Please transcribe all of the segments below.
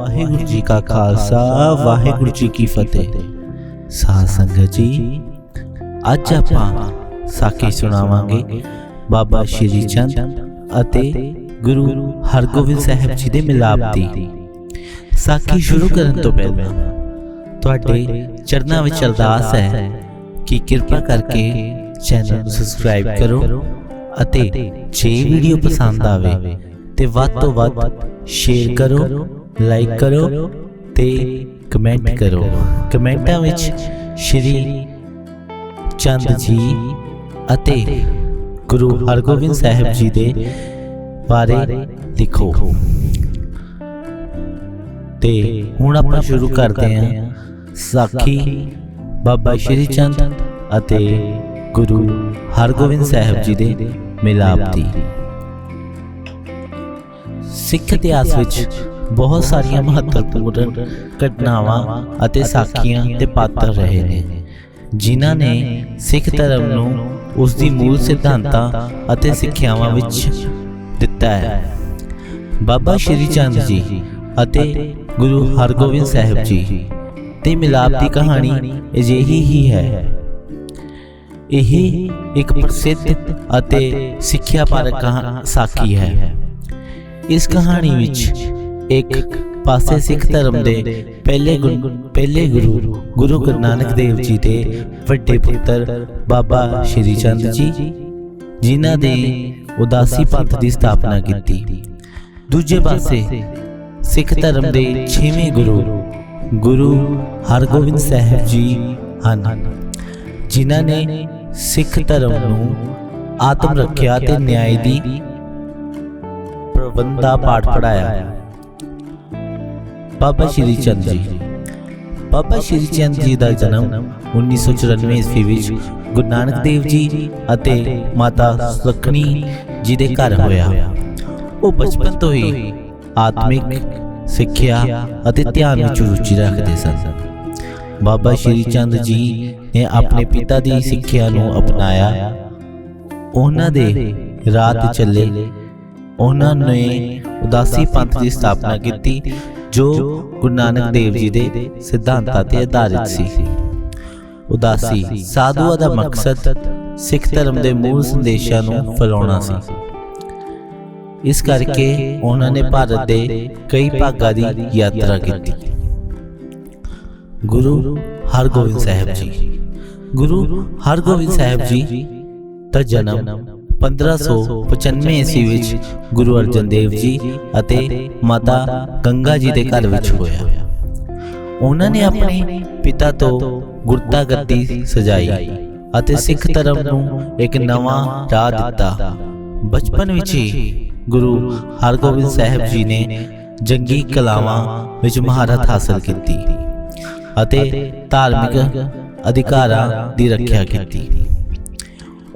ਵਾਹਿਗੁਰੂ ਜੀ ਕਾ ਖਾਲਸਾ ਵਾਹਿਗੁਰੂ ਜੀ ਕੀ ਫਤਿਹ। ਸਾਧ ਸੰਗਤ ਜੀ ਅੱਜ ਆਪਾਂ ਸਾਖੀ ਸੁਣਾਵਾਂਗੇ। ਬਾਬਾ ਸ਼੍ਰੀ ਚੰਦ ਅਤੇ ਗੁਰੂ ਹਰਗੋਬਿੰਦ ਸਾਹਿਬ ਜੀ ਦੇ ਮਿਲਾਪ ਦੀ। ਸਾਖੀ ਸ਼ੁਰੂ ਕਰਨ ਤੋਂ ਪਹਿਲਾਂ ਤੁਹਾਡੇ ਚਰਨਾਂ ਵਿੱਚ ਅਰਦਾਸ ਹੈ ਕਿ ਕਿਰਪਾ ਕਰਕੇ ਚੈਨਲ ਨੂੰ ਸਬਸਕ੍ਰਾਈਬ ਕਰੋ ਅਤੇ ਜੇ ਵੀਡੀਓ ਪਸੰਦ ਆਵੇ ਤੇ ਵੱਧ ਤੋਂ ਵੱਧ ਸ਼ੇਅਰ ਕਰੋ ਲਾਈਕ ਕਰੋ ਤੇ ਕਮੈਂਟ ਕਰੋ। ਕਮੈਂਟਾਂ ਵਿੱਚ ਸ਼੍ਰੀ ਚੰਦ ਜੀ ਅਤੇ ਗੁਰੂ ਹਰਗੋਬਿੰਦ ਸਾਹਿਬ ਜੀ ਦੇ ਬਾਰੇ ਲਿਖੋ। ਤੇ ਹੁਣ ਆਪਾਂ ਸ਼ੁਰੂ ਕਰਦੇ ਹਾਂ। ਸਾਖੀ ਬਾਬਾ ਸ਼੍ਰੀ ਚੰਦ ਅਤੇ ਗੁਰੂ ਹਰਗੋਬਿੰਦ ਸਾਹਿਬ ਜੀ ਦੇ। ਮਿਲਾਪ ਦੀ। ਸਿੱਖ ਇਤਿਹਾਸ ਵਿੱਚ ਬਹੁਤ ਸਾਰੀਆਂ ਮਹੱਤਵਪੂਰਨ ਘਟਨਾਵਾਂ ਅਤੇ ਸਾਖੀਆਂ ਦੇ ਪਾਤਰ ਰਹੇ ਨੇ, ਜਿਨ੍ਹਾਂ ਨੇ ਸਿੱਖ ਧਰਮ ਨੂੰ ਉਸ ਦੀ ਮੂਲ ਸਿਧਾਂਤਾਂ ਅਤੇ ਸਿੱਖਿਆਵਾਂ ਵਿੱਚ ਦਿੱਤਾ ਹੈ। ਬਾਬਾ ਸ਼੍ਰੀ ਚੰਦ ਜੀ ਅਤੇ ਗੁਰੂ ਹਰਗੋਬਿੰਦ ਸਾਹਿਬ ਜੀ, ਤੇ ਮਿਲਾਪ ਦੀ ਕਹਾਣੀ ਅਜਿਹੀ ਹੀ ਹੈ। ਇਹ ਇੱਕ ਪ੍ਰਸਿੱਧ ਅਤੇ ਸਿੱਖਿਆਪਰਕ ਕਹਾ- ਸਾਖੀ ਹੈ। ਇਸ ਕਹਾਣੀ ਵਿੱਚ ਇੱਕ ਪਾਸੇ ਸਿੱਖ ਧਰਮ ਦੇ ਪਹਿਲੇ ਪਹਿਲੇ ਗੁਰੂ ਗੁਰੂ ਗੁਰੂ ਨਾਨਕ ਦੇਵ ਜੀ ਦੇ ਵੱਡੇ ਪੁੱਤਰ ਬਾਬਾ ਸ਼੍ਰੀ ਚੰਦ ਜੀ ਜਿਨ੍ਹਾਂ ਦੇ ਉਦਾਸੀ ਪੰਥ ਦੀ ਸਥਾਪਨਾ ਕੀਤੀ। ਦੂਜੇ ਪਾਸੇ ਸਿੱਖ ਧਰਮ ਦੇ 6ਵੇਂ ਗੁਰੂ ਗੁਰੂ ਹਰਗੋਬਿੰਦ ਸਾਹਿਬ ਜੀ ਹਨ। ਜਿਨ੍ਹਾਂ ਨੇ ਸਿੱਖ ਧਰਮ ਨੂੰ ਆਤਮ ਰੱਖਿਆ ਤੇ ਨਿਆਂ ਦੀ ਪ੍ਰਬੰਧ ਪਾਠ ਪੜਾਇਆ ਬਾਬਾ ਸ਼੍ਰੀ ਚੰਦ ਜੀ ਬਾਬਾ ਸ਼੍ਰੀ ਚੰਦ ਜੀ ਦਾ ਜਨਮ 1994 ਈਸਵੀ ਵਿੱਚ ਗੁਰੂ ਨਾਨਕ ਦੇਵ ਜੀ ਅਤੇ ਮਾਤਾ ਸੁਖਣੀ ਜੀ ਦੇ ਘਰ ਹੋਇਆ। ਉਹ ਬਚਪਨ ਤੋਂ ਹੀ ਆਤਮਿਕ ਸਿੱਖਿਆ ਅਤੇ ਧਿਆਨ ਵਿੱਚ ਰੁਚੀ ਰੱਖਦੇ ਸਨ। ਬਾਬਾ ਸ਼੍ਰੀ ਚੰਦ ਜੀ ਨੇ ਆਪਣੇ ਪਿਤਾ ਦੀ ਸਿੱਖਿਆ ਨੂੰ ਅਪਣਾਇਆ। ਉਹਨਾਂ ਦੇ ਰਾਤ ਚੱਲੇ। ਉਹਨਾਂ ਨੇ ਉਦਾਸੀ ਪੰਥ ਦੀ ਸਥਾਪਨਾ ਕੀਤੀ। ਜੋ ਗੁਰੂ ਨਾਨਕ ਦੇਵ ਜੀ ਦੇ ਸਿਧਾਂਤਾਂ ਤੇ ਆਧਾਰਿਤ ਸੀ। ਉਦਾਸੀ, ਸਾਧੂਆਂ ਦਾ ਮਕਸਦ ਸਿੱਖ ਧਰਮ ਦੇ ਮੂਲ ਸੰਦੇਸ਼ਾਂ ਨੂੰ ਫੈਲਾਉਣਾ ਸੀ। ਇਸ ਕਰਕੇ ਉਹਨਾਂ ਨੇ ਭਾਰਤ ਦੇ ਕਈ ਭਾਗਾਂ ਦੀ ਯਾਤਰਾ ਕੀਤੀ। ਗੁਰੂ ਹਰਗੋਬਿੰਦ ਸਾਹਿਬ ਜੀ। ਗੁਰੂ ਹਰਗੋਬਿੰਦ ਸਾਹਿਬ ਜੀ ਦਾ ਜਨਮ 1595 ਈਸਵੀ ਵਿੱਚ ਗੁਰੂ ਅਰਜਨ ਦੇਵ ਜੀ ਅਤੇ ਮਾਤਾ ਗੰਗਾ ਜੀ ਦੇ ਘਰ ਵਿੱਚ ਹੋਇਆ। ਉਹਨਾਂ ਨੇ ਆਪਣੇ ਪਿਤਾ ਤੋਂ ਗੁਰਤਾ ਗੱਦੀ ਸਜਾਈ ਅਤੇ ਸਿੱਖ ਧਰਮ ਨੂੰ ਇੱਕ ਨਵਾਂ ਰਾਹ ਦਿੱਤਾ। ਬਚਪਨ ਵਿੱਚ ਹੀ ਗੁਰੂ ਹਰਗੋਬਿੰਦ ਸਾਹਿਬ ਜੀ ਨੇ ਜੰਗੀ ਕਲਾਵਾਂ ਵਿੱਚ ਮਹਾਰਤ ਹਾਸਲ ਕੀਤੀ ਅਤੇ ਧਾਰਮਿਕ ਅਧਿਕਾਰਾਂ ਦੀ ਰੱਖਿਆ ਕੀਤੀ।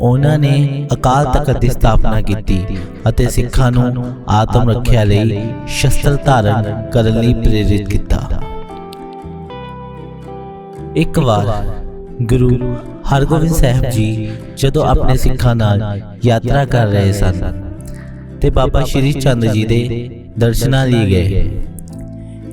ਉਹਨਾਂ ਨੇ ਅਕਾਲ ਤਖਤ ਦੀ ਸਥਾਪਨਾ ਕੀਤੀ ਅਤੇ ਸਿੱਖਾਂ ਨੂੰ ਆਤਮ ਰੱਖਿਆ ਲਈ ਸ਼ਸਤਰ ਧਾਰਨ ਕਰਨ ਲਈ ਪ੍ਰੇਰਿਤ ਕੀਤਾ। ਇੱਕ ਵਾਰ ਗੁਰੂ ਹਰਗੋਬਿੰਦ ਸਾਹਿਬ ਜੀ ਜਦੋਂ ਆਪਣੇ ਸਿੱਖਾਂ ਨਾਲ ਯਾਤਰਾ ਕਰ ਰਹੇ ਸਨ ਤੇ ਬਾਬਾ ਸ਼੍ਰੀ ਚੰਦ ਜੀ ਦੇ ਦਰਸ਼ਨਾਂ ਲਈ ਗਏ,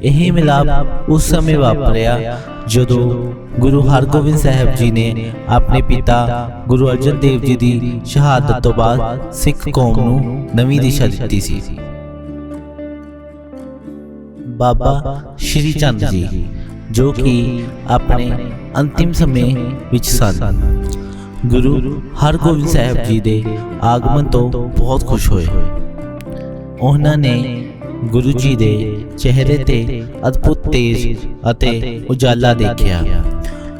ਇਹ ਮਿਲਾਪ ਉਸ ਸਮੇਂ ਵਾਪਰਿਆ ਜਦੋਂ ਗੁਰੂ ਹਰਗੋਬਿੰਦ ਸਾਹਿਬ ਜੀ ਨੇ ਆਪਣੇ ਪਿਤਾ ਗੁਰੂ ਅਰਜਨ ਦੇਵ ਜੀ ਦੀ ਸ਼ਹਾਦਤ ਤੋਂ ਬਾਅਦ ਸਿੱਖ ਕੌਮ ਨੂੰ ਨਵੀਂ ਦਿਸ਼ਾ ਦਿੱਤੀ ਸੀ। ਬਾਬਾ ਸ਼੍ਰੀ ਚੰਦ ਜੀ, ਜੋ ਕਿ ਆਪਣੇ ਅੰਤਿਮ ਸਮੇਂ ਵਿੱਚ ਸਨ। ਗੁਰੂ ਹਰਗੋਬਿੰਦ ਸਾਹਿਬ ਜੀ ਦੇ ਆਗਮਨ ਤੋਂ ਬਹੁਤ ਖੁਸ਼ ਹੋਏ। ਉਹਨਾਂ ਨੇ ਗੁਰੂ ਜੀ ਦੇ ਚਿਹਰੇ ਤੇ ਅਦਭੁਤ ਤੇਜ ਅਤੇ ਉਜਾਲਾ ਦੇਖਿਆ।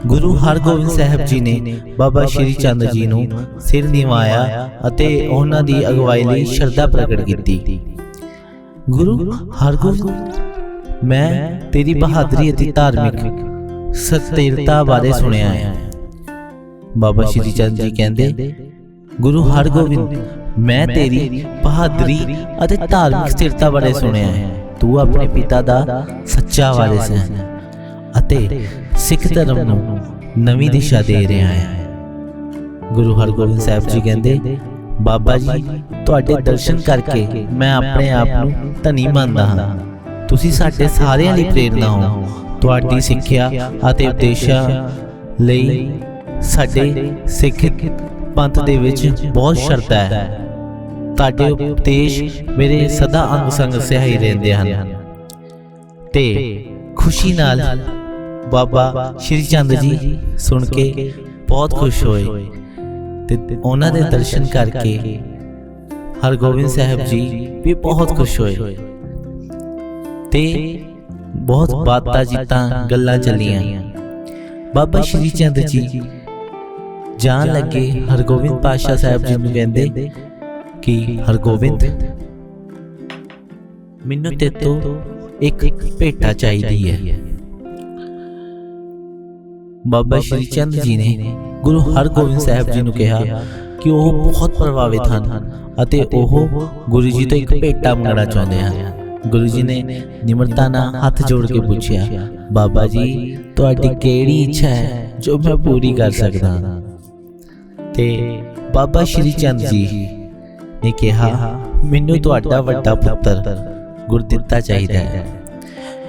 ਗੁਰੂ ਹਰਗੋਬਿੰਦ ਸਾਹਿਬ ਜੀ ਨੇ ਬਾਬਾ ਸ਼੍ਰੀ ਚੰਦ ਜੀ ਨੂੰ ਸਿਰ ਨਿਵਾਇਆ ਅਤੇ ਉਹਨਾਂ ਦੀ ਅਗਵਾਈ ਲਈ ਸ਼ਰਧਾ ਪ੍ਰਗਟ ਕੀਤੀ। ਗੁਰੂ ਹਰਗੋਬਿੰਦ, ਮੈਂ ਤੇਰੀ ਬਹਾਦਰੀ ਅਤੇ ਧਾਰਮਿਕ ਸਤਿਰਤਾ ਬਾਰੇ ਸੁਣਿਆ ਹੈ। ਬਾਬਾ ਸ਼੍ਰੀ ਚੰਦ ਜੀ ਕਹਿੰਦੇ, ਗੁਰੂ ਹਰਗੋਬਿੰਦ ਮੈਂ ਤੇਰੀ ਬਹਾਦਰੀ ਅਤੇ ਧਾਰਮਿਕ ਸਥਿਰਤਾ ਬਾਰੇ ਸੁਣਿਆ ਹੈ। ਤੂੰ ਆਪਣੇ ਪਿਤਾ ਦਾ ਸੱਚਾ ਵਾਰਿਸ ਹੈ। ਅਤੇ ਸਿੱਖ ਧਰਮ ਨੂੰ ਨਵੀਂ ਦਿਸ਼ਾ ਦੇ ਰਿਹਾ ਹੈ। ਗੁਰੂ ਹਰਗੋਬਿੰਦ ਸਾਹਿਬ ਜੀ ਕਹਿੰਦੇ ਬਾਬਾ ਜੀ ਤੁਹਾਡੇ ਦਰਸ਼ਨ ਕਰਕੇ ਮੈਂ ਆਪਣੇ ਆਪ ਨੂੰ ਧਨੀ ਮੰਨਦਾ ਹਾਂ। ਤੁਸੀਂ ਸਾਡੇ ਸਾਰਿਆਂ ਲਈ ਪ੍ਰੇਰਣਾ ਹੋ। ਤੁਹਾਡੀ ਸਿੱਖਿਆ ਅਤੇ ਉਪਦੇਸ਼ਾਂ ਲਈ ਸਾਡੇ ਸਿੱਖ ਪੰਥ ਦੇ ਵਿੱਚ ਬਹੁਤ ਸ਼ਰਧਾ ਹੈ। ਤੁਹਾਡੇ ਉਪਦੇਸ਼ ਮੇਰੇ ਸਦਾ ਅੰਗ ਸੰਗ ਸਹਾਈ ਰਹਿੰਦੇ ਹਨ। ਤੇ ਖੁਸ਼ੀ ਨਾਲ ਬਾਬਾ ਸ਼੍ਰੀ ਚੰਦ ਜੀ ਸੁਣ ਕੇ ਬਹੁਤ ਖੁਸ਼ ਹੋਏ। ਤੇ ਉਹਨਾਂ ਦੇ ਦਰਸ਼ਨ ਕਰਕੇ ਹਰਗੋਬਿੰਦ ਸਾਹਿਬ ਜੀ ਵੀ ਬਹੁਤ ਖੁਸ਼ ਹੋਏ। ਤੇ ਬਹੁਤ ਬਾਤਾਂ ਜਿੱਤਾਂ ਗੱਲਾਂ ਚੱਲੀਆਂ। ਬਾਬਾ ਸ਼੍ਰੀ ਚੰਦ ਜੀ ਜਾਣ ਲੱਗੇ ਹਰਗੋਬਿੰਦ ਪਾਸ਼ਾ ਸਾਹਿਬ ਜੀ ਨੂੰ ਕਹਿੰਦੇ ਕਿ ਹਰਗੋਬਿੰਦ? ਮੈਨੂੰ ਤੇ ਤੋਂ ਇੱਕ ਭੇਟਾ ਚਾਹੀਦੀ ਹੈ। ਬਾਬਾ ਸ਼੍ਰੀ ਚੰਦ ਜੀ ਨੇ ਗੁਰੂ ਹਰਗੋਬਿੰਦ ਸਾਹਿਬ ਜੀ ਨੂੰ ਕਿਹਾ ਕਿ ਉਹ ਬਹੁਤ ਪ੍ਰਭਾਵਿਤ ਹਨ ਅਤੇ ਉਹ ਗੁਰੂ ਜੀ ਤੋਂ ਇੱਕ ਭੇਟਾ ਮੰਗਣਾ ਚਾਹੁੰਦੇ ਹਨ। ਗੁਰੂ ਜੀ ਨੇ ਨਿਮਰਤਾ ਨਾਲ ਹੱਥ ਜੋੜ ਕੇ ਪੁੱਛਿਆ, ਬਾਬਾ ਜੀ, ਤੁਹਾਡੀ ਕਿਹੜੀ ਇੱਛਾ ਹੈ ਜੋ ਮੈਂ ਪੂਰੀ ਕਰ ਸਕਦਾ? ਹਾਂ ਤੇ ਬਾਬਾ ਸ਼੍ਰੀ ਚੰਦ ਜੀ ਨੇ ਕਿਹਾ ਮੈਨੂੰ ਤੁਹਾਡਾ ਵੱਡਾ ਪੁੱਤਰ ਗੁਰਦਿੱਤਾ ਚਾਹੀਦਾ ਹੈ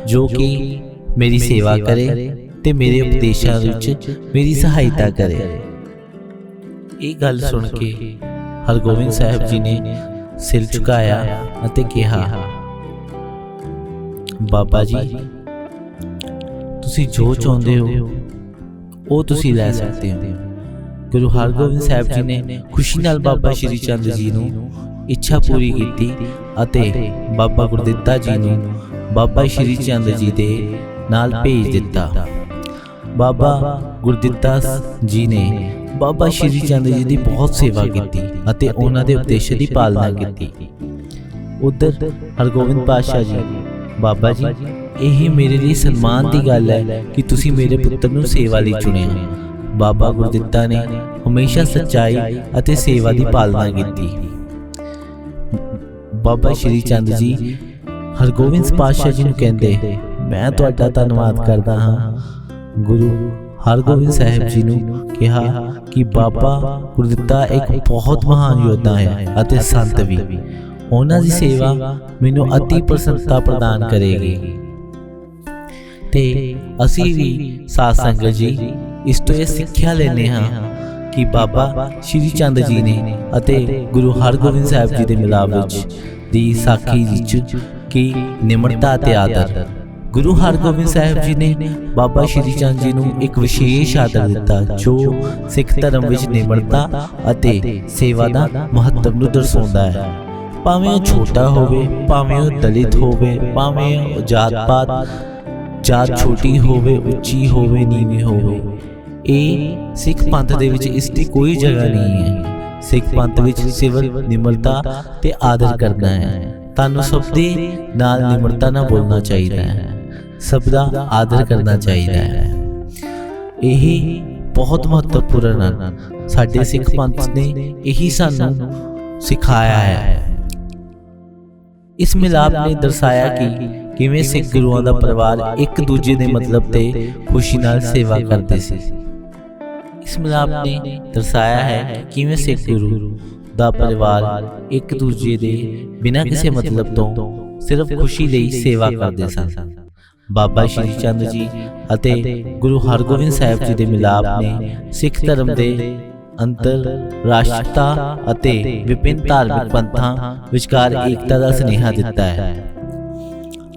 ਜੋ ਕਿ ਮੇਰੀ ਸੇਵਾ ਕਰੇ ਤੇ ਮੇਰੇ ਉਪਦੇਸ਼ਾਂ ਵਿੱਚ ਮੇਰੀ ਸਹਾਇਤਾ ਕਰੇ। ਇਹ ਗੱਲ ਸੁਣ ਕੇ ਹਰਗੋਬਿੰਦ ਸਾਹਿਬ ਜੀ ਨੇ ਸਿਰ ਝੁਕਾਇਆ ਅਤੇ ਕਿਹਾ ਬਾਬਾ ਜੀ ਤੁਸੀਂ ਜੋ ਚਾਹੁੰਦੇ ਹੋ ਉਹ ਤੁਸੀਂ ਲੈ ਸਕਦੇ ਹੋ। ਗੁਰੂ ਹਰਗੋਬਿੰਦ ਸਾਹਿਬ ਜੀ ਨੇ ਖੁਸ਼ੀ ਨਾਲ ਬਾਬਾ ਸ਼੍ਰੀ ਚੰਦ ਜੀ ਨੂੰ ਇੱਛਾ ਪੂਰੀ ਕੀਤੀ ਅਤੇ ਬਾਬਾ ਗੁਰਦਿੱਤਾ ਜੀ ਨੂੰ ਬਾਬਾ ਸ਼੍ਰੀ ਚੰਦ ਜੀ ਦੇ ਨਾਲ ਭੇਜ ਦਿੱਤਾ। ਬਾਬਾ ਗੁਰਦਿੱਤਾ ਜੀ ਨੇ ਬਾਬਾ ਸ਼੍ਰੀ ਚੰਦ ਜੀ ਦੀ ਬਹੁਤ ਸੇਵਾ ਕੀਤੀ ਅਤੇ ਉਹਨਾਂ ਦੇ ਉਪਦੇਸ਼ ਦੀ ਪਾਲਣਾ ਕੀਤੀ। ਉਧਰ ਹਰਗੋਬਿੰਦ ਪਾਸ਼ਾ ਜੀ, ਬਾਬਾ ਜੀ, ਇਹ ਮੇਰੇ ਲਈ ਸਨਮਾਨ ਦੀ ਗੱਲ ਹੈ ਕਿ ਤੁਸੀਂ ਮੇਰੇ ਪੁੱਤਰ ਨੂੰ ਸੇਵਾ ਲਈ ਚੁਣਿਆ। ਬਾਬਾ ਗੁਰਦਿੱਤਾ ਨੇ ਹਮੇਸ਼ਾ ਸੱਚਾਈ ਅਤੇ ਸੇਵਾ ਦੀ ਪਾਲਣਾ ਕੀਤੀ। ਬਾਬਾ ਸ਼੍ਰੀ ਚੰਦ ਜੀ ਹਰਗੋਬਿੰਦ ਪਾਤਸ਼ਾਹ ਜੀ ਨੂੰ ਕਹਿੰਦੇ, ਮੈਂ ਤੁਹਾਡਾ ਧੰਨਵਾਦ ਕਰਦਾ ਹਾਂ। ਗੁਰੂ ਹਰਗੋਬਿੰਦ ਸਾਹਿਬ ਜੀ ਨੂੰ ਕਿਹਾ ਕਿ ਬਾਬਾ ਗੁਰਦਿੱਤਾ ਇੱਕ ਬਹੁਤ ਮਹਾਨ ਯੋਧਾ ਹੈ ਅਤੇ ਸੰਤ ਵੀ। ਉਹਨਾਂ ਦੀ ਸੇਵਾ ਮੈਨੂੰ ਅਤੀ ਪ੍ਰਸੰਨਤਾ ਪ੍ਰਦਾਨ ਕਰੇਗੀ। ਤੇ ਅਸੀਂ ਵੀ ਸਾਧ ਸੰਗਤ ਜੀ ਇਸ ਤੋਂ ਇਹ ਸਿੱਖਿਆ ਲੈਨੇ ਹਾਂ ਕਿ ਬਾਬਾ ਸ਼੍ਰੀ ਚੰਦ ਜੀ ਨੇ ਅਤੇ ਗੁਰੂ ਹਰਗੋਬਿੰਦ ਸਾਹਿਬ ਜੀ ਦੇ ਮਿਲਾਪ ਵਿੱਚ ਦੀ ਸਾਖੀ ਵਿੱਚ ਕਿ ਨਿਮਰਤਾ ਤੇ ਆਦਰ। ਗੁਰੂ ਹਰਗੋਬਿੰਦ ਸਾਹਿਬ ਜੀ ਨੇ ਬਾਬਾ ਸ਼੍ਰੀ ਚੰਦ ਜੀ ਨੂੰ ਇੱਕ ਵਿਸ਼ੇਸ਼ ਆਦਰ ਦਿੱਤਾ ਜੋ ਸਿੱਖ ਧਰਮ ਵਿੱਚ ਨਿਮਰਤਾ ਅਤੇ ਸੇਵਾ ਦਾ ਮਹੱਤਵ ਨੂੰ ਦਰਸਾਉਂਦਾ ਹੈ। ਭਾਵੇਂ ਉਹ ਛੋਟਾ ਹੋਵੇ ਭਾਵੇਂ ਉਹ ਦਲਿਤ ਹੋਵੇ ਭਾਵੇਂ ਉਹ ਜਾਤ ਪਾਤ ਜਾਤ ਛੋਟੀ ਹੋਵੇ ਉੱਚੀ ਹੋਵੇ ਨੀਵੀਂ ਹੋਵੇ ਇਹ ਸਿੱਖ ਪੰਥ ਦੇ ਵਿੱਚ ਇਸ ਦੀ ਕੋਈ ਜਗ੍ਹਾ ਨਹੀਂ ਹੈ। ਸਿੱਖ ਪੰਥ ਵਿੱਚ ਸਿਰਫ ਨਿਮਰਤਾ ਤੇ ਆਦਰ ਕਰਨਾ ਹੈ। ਤੁਹਾਨੂੰ ਸਭ ਦੇ ਨਾਲ ਨਿਮਰਤਾ ਨਾਲ ਬੋਲਣਾ ਚਾਹੀਦਾ ਹੈ। ਸਭ ਦਾ ਆਦਰ ਕਰਨਾ ਚਾਹੀਦਾ ਹੈ। ਇਹ ਬਹੁਤ ਮਹੱਤਵਪੂਰਨ ਹੈ ਸਾਡੇ ਸਿੱਖ ਪੰਥ ਨੇ ਇਹੀ ਸਾਨੂੰ ਸਿਖਾਇਆ ਹੈ। ਇਸ ਮਿਲਾਪ ਨੇ ਦਰਸਾਇਆ ਕਿ ਕਿਵੇਂ ਸਿੱਖ ਗੁਰੂਆਂ ਦਾ ਪਰਿਵਾਰ ਇੱਕ ਦੂਜੇ ਦੇ ਮਤਲਬ ਤੇ ਖੁਸ਼ੀ ਨਾਲ ਸੇਵਾ ਕਰਦੇ ਸੀ। ਇਸ ਮਿਲਾਪ ਨੇ ਦਰਸਾਇਆ ਹੈ ਕਿਵੇਂ ਸਿੱਖ ਗੁਰੂ ਦਾ ਪਰਿਵਾਰ ਇੱਕ ਦੂਜੇ ਦੇ ਬਿਨਾਂ ਕਿਸੇ ਮਤਲਬ ਤੋਂ ਸਿਰਫ ਖੁਸ਼ੀ ਲਈ ਸੇਵਾ ਕਰਦੇ ਸਨ। ਬਾਬਾ ਸ਼੍ਰੀ ਚੰਦ ਜੀ ਅਤੇ ਗੁਰੂ ਹਰਗੋਬਿੰਦ ਸਾਹਿਬ ਜੀ ਦੇ ਮਿਲਾਪ ਨੇ ਸਿੱਖ ਧਰਮ ਦੇ ਅੰਤਰ ਰਾਸ਼ਟਰਤਾ ਅਤੇ ਵਿਭਿੰਨ ਧਾਰਮਿਕ ਪੰਥਾਂ ਵਿਚਕਾਰ ਏਕਤਾ ਦਾ ਸੁਨੇਹਾ ਦਿੱਤਾ ਹੈ।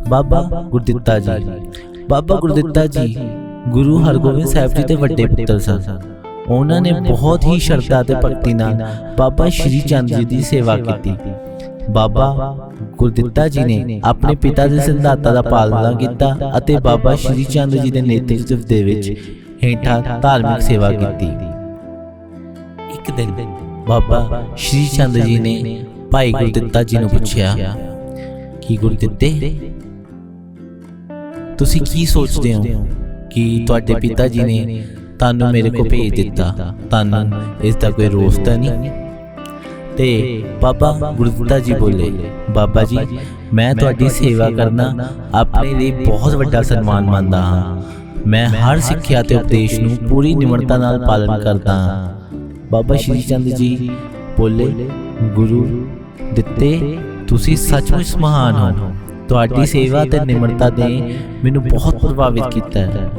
ਬਾਬਾ ਗੁਰਦਿੱਤਾ ਜੀ। ਬਾਬਾ ਗੁਰਦਿੱਤਾ ਜੀ ਗੁਰੂ ਹਰਗੋਬਿੰਦ ਸਾਹਿਬ ਜੀ ਦੇ ਵੱਡੇ ਪੁੱਤਰ ਸਨ। ਉਹਨਾਂ ਨੇ ਬਹੁਤ ਹੀ ਸ਼ਰਧਾ ਤੇ ਭਗਤੀ ਨਾਲ ਬਾਬਾ ਸ਼੍ਰੀ ਚੰਦ ਜੀ ਦੀ ਸੇਵਾ ਕੀਤੀ। ਬਾਬਾ ਗੁਰਦਿੱਤਾ ਜੀ ਨੇ ਆਪਣੇ ਪਿਤਾ ਦੇ ਸਿਧਾਂਤਾਂ ਦਾ ਪਾਲਣਾ ਕੀਤਾ ਅਤੇ ਬਾਬਾ ਸ਼੍ਰੀ ਚੰਦ ਜੀ ਦੇ ਨੇਤਰਤਵ ਦੇ ਵਿੱਚ ਹੇਠਾਂ ਧਾਰਮਿਕ ਸੇਵਾ ਕੀਤੀ। ਇੱਕ ਦਿਨ ਬਾਬਾ ਸ਼੍ਰੀ ਚੰਦ ਜੀ ਨੇ ਭਾਈ ਗੁਰਦਿੱਤਾ ਜੀ ਨੂੰ ਪੁੱਛਿਆ ਕਿ ਗੁਰਦਿੱਤੇ ਤੁਸੀਂ ਕੀ ਸੋਚਦੇ ਹੋ ਕਿ ਤੁਹਾਡੇ ਪਿਤਾ ਜੀ ਨੇ ਤੁਹਾਨੂੰ ਮੇਰੇ ਕੋਲ ਭੇਜ ਦਿੱਤਾ। ਤੁਹਾਨੂੰ ਇਸ ਦਾ ਕੋਈ ਰੋਸ ਤਾਂ ਨਹੀਂ? ਤੇ ਬਾਬਾ ਗੁਰਦਿੱਤਾ ਜੀ ਬੋਲੇ ਬਾਬਾ ਜੀ ਮੈਂ ਤੁਹਾਡੀ ਸੇਵਾ ਕਰਨਾ ਆਪਣੇ ਲਈ ਬਹੁਤ ਵੱਡਾ ਸਨਮਾਨ ਮੰਨਦਾ ਹਾਂ। ਮੈਂ ਹਰ ਸਿੱਖਿਆ ਤੇ ਉਪਦੇਸ਼ ਨੂੰ ਪੂਰੀ ਨਿਮਰਤਾ ਨਾਲ ਪਾਲਣ ਕਰਦਾ ਹਾਂ। ਬਾਬਾ ਸ਼੍ਰੀ ਚੰਦ ਜੀ ਬੋਲੇ ਗੁਰੂ ਦਿੱਤੇ ਤੁਸੀਂ ਸੱਚਮੁੱਚ ਮਹਾਨ ਹੋ। ਤੁਹਾਡੀ ਸੇਵਾ ਤੇ ਨਿਮਰਤਾ ਨੇ ਮੈਨੂੰ ਬਹੁਤ ਪ੍ਰਭਾਵਿਤ ਕੀਤਾ ਹੈ।